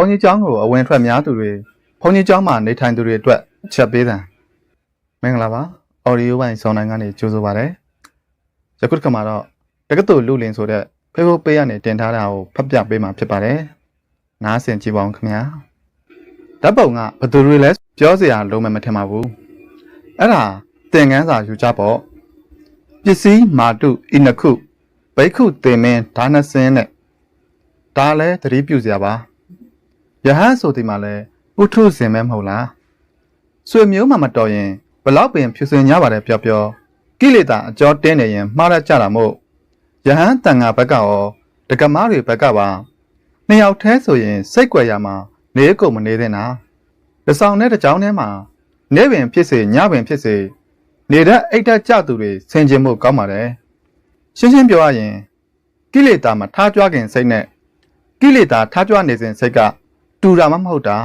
ုန်းကြီးကျောင်းကိုအဝင်ထွက်များသူတွေဘုန်းကြီးကျောင်းမှာနေထိုင်သူတွေအတွက်ချက်ပေးတယ်မင်္ဂလာပါအော်ဒီယိုပိုင်းဆောင်းတိုင်းကနေကြိုဆိုပါရစေယခုတစ်ခါမှာတော့တက္ကသိုလ်လူလင်ဆိုတဲ့ Facebook page ကနေတင်ထားတာကိုဖတ်ပြပေးမှာဖြစ်ပါတယ်နားဆင်ကြည့်ပါဦးခင်ဗျာဓာတ်ပုံကဘယ်သူတွေလဲပြောစရာလုံးမမထင်ပါဘူးအဲ့ဒါသင်ခန်းစာယူကြပေါ့ပစ္စည်းမာတုဣနခုဘိက္ခုသင်မင်းဒါနစင်းနဲ့ဒါလည်းသတိပြုစရာပါ ယဟန်ဆိုဒီမှာလဲဥထုဇင်မဲမဟုတ်လားဆွေမျိုးမှမတော်ရင်ဘလောက်ပင်ဖြူစင်ကြပါတယ်ပြောပြောကိလေသာအကျော်တင်းနေရင်မှားရကြတာမို့ယဟန်တန်ဃာဘက်ကရောဒကမတွေဘက်ကပါနှစ်ယောက်တည်းဆိုရင်စိတ်ကြွယ်ရမှာနေကုန်မနေသင့်တာတဆောင်နဲ့တကြောင်ထဲမှာနေပင်ဖြစ်စေညပင်ဖြစ်စေနေတဲ့အိတ်တက်ကြသူတွေဆင်ခြင်မှုကောင်းပါတယ်ရှင်းရှင်းပြောရရင်ကိလေသာမှာထားကြွခင်စိတ်နဲ့ကိလေသာထားကြွနေစဉ်စိတ်က တူတာမှမဟုတ်တာ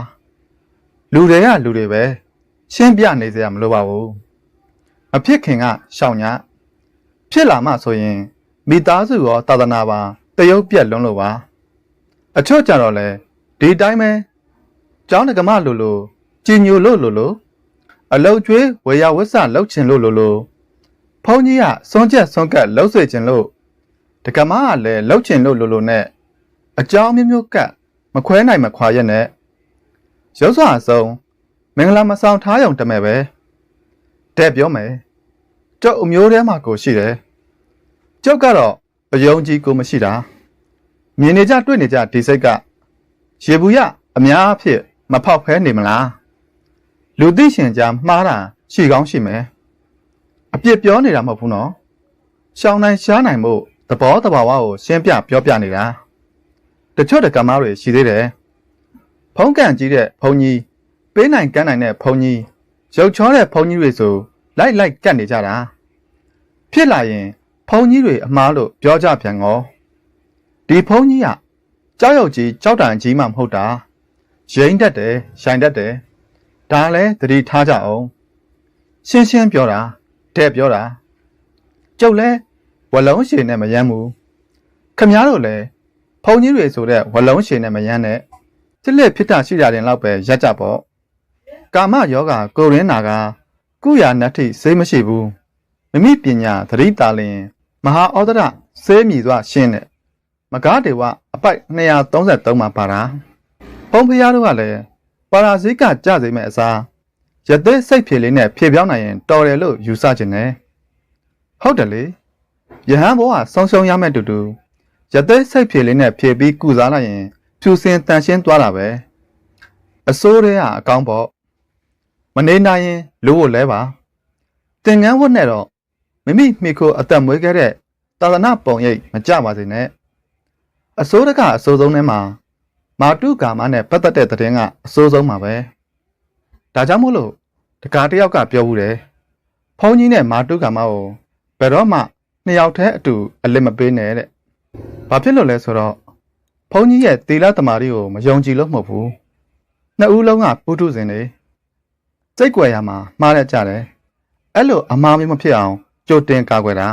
လူတွေကလူတွေပဲရှင်းပြနေစရာမလိုပါဘူးအဖြစ်ခင်ကရှောင်ညာဖြစ်လာမှဆိုရင်မိသားစုရောသာသနာပါတရုပ်ပြက်လွန်းလို့ပါအချို့ကြတော့လေဒီတိုင်းပဲကျောင်းတက္ကမလိုလိုကြည်ညိုလို့လိုလိုအလုတ်ကျွေးဝေယဝစ္စလှုပ်ချင်လို့လိုလိုဖုန်းကြီးကစွန့်ချက်စွန့်ကက်လှုပ်ဆွေချင်လို့တက္ကမကလည်းလှုပ်ချင်လို့လိုလိုနဲ့အကြောင်းမျိုးမျိုးကတ် မခွဲနိုင်မခွာရက်နဲ့ရုပ်စွာအစုံမင်္ဂလာမဆောင်ထားရုံတမဲ့ပဲတဲ့ပြောမယ်ကျုပ်အမျိုးထဲမှာကိုရှိတယ်ကျုပ်ကတော့အယုံကြည်ကိုမရှိတာမြင်နေကြတွေ့နေကြဒီစိတ်ကရေဘူးရအများအဖြစ်မဖောက်ဖဲနေမလားလူသိရှင်ကြားမှားတာရှိကောင်းရှိမယ်အပြစ်ပြောနေတာမဟုတ်ဘူးနော်ရှောင်းနိုင်ရှားနိုင်မှုသဘောတဘာဝကိုရှင်းပြပြောပြနေတာ တချို့တက္ကမတွေရှိသေးတယ်ဖုံးကန်ကြီးတဲ့ဘုံကြီးပေးနိုင်ကမ်းနိုင်တဲ့ဘုံကြီးရုပ်ချောတဲ့ဘုံကြီးတွေဆိုလိုက်လိုက်ကတ်နေကြတာဖြစ်လာရင်ဘုံကြီးတွေအမားလို့ပြောကြပြန်ကောဒီဘုံကြီးကကြောက်ရွံ့ကြီးကြောက်တန်ကြီးမှမဟုတ်တာရိမ့်တတ်တယ်ရှိုင်တတ်တယ်ဒါလည်းသတိထားကြအောင်ရှင်းရှင်းပြောတာတဲ့ပြောတာကျုပ်လဲဝလုံးရှည်နဲ့မယမ်းဘူးခမည်းတော်လဲ ဘုံကြီးတွေဆိုတဲ့ဝလုံးရှည်နဲ့မယမ်းနဲ့တစ်လက်ဖြစ်တာရှိတာတင်လောက်ပဲရက်ကြပေါ့ကာမယောဂကိုရင်းနာကကုယာနတ္ထိစေးမရှိဘူးမိမိပညာသတိတာလင်မဟာဩဒရစေးမြည်စွာရှင်းတဲ့မကားတေဝအပိုက်233မှာပါတာဘုံဖျားတို့ကလည်းပါရာဇိကကြစေမဲ့အစားရသက်စိတ်ဖြေလေးနဲ့ဖြေပြောင်းနိုင်ရင်တော်တယ်လို့ယူဆခြင်းနဲ့ဟုတ်တယ်လေယဟန်ဘောကဆုံးရှုံးရမဲ့တူတူ ရသက်စိတ်ဖြေလေးနဲ့ဖြေပြီးကုစားလိုက်ရင်ဖြူစင်တန်ရှင်းသွားတာပဲအစိုးရကအကောင်းပေါ့မနေနိုင်ရင်လိုဖို့လဲပါသင်္ကန်းဝတ်နဲ့တော့မိမိမိခိုအသက်မွေးခဲ့တဲ့သာသနာပုံရိပ်မကြပါစေနဲ့အစိုးရကအစိုးဆုံးထဲမှာမာတုကာမနဲ့ပတ်သက်တဲ့သတင်းကအစိုးဆုံးမှာပဲဒါကြောင့်မို့လို့တကားတယောက်ကပြောဘူးတယ်ဖုန်းကြီးနဲ့မာတုကာမကိုဘယ်တော့မှနှစ်ယောက်တည်းအတူအလစ်မပေးနဲ့တဲ့ ဘာဖြစ်လို့လဲဆိုတော့ဖုန်းကြီးရဲ့သီလသမารီကိုမယုံကြည်လို့မဟုတ်ဘူးနှစ်ဦးလုံးကပုထုဇဉ်တွေစိတ်ကြွယ်ရမှာမှားရကြတယ်အဲ့လိုအမှားမျိုးမဖြစ်အောင်ကြိုတင်ကာကွယ်တာ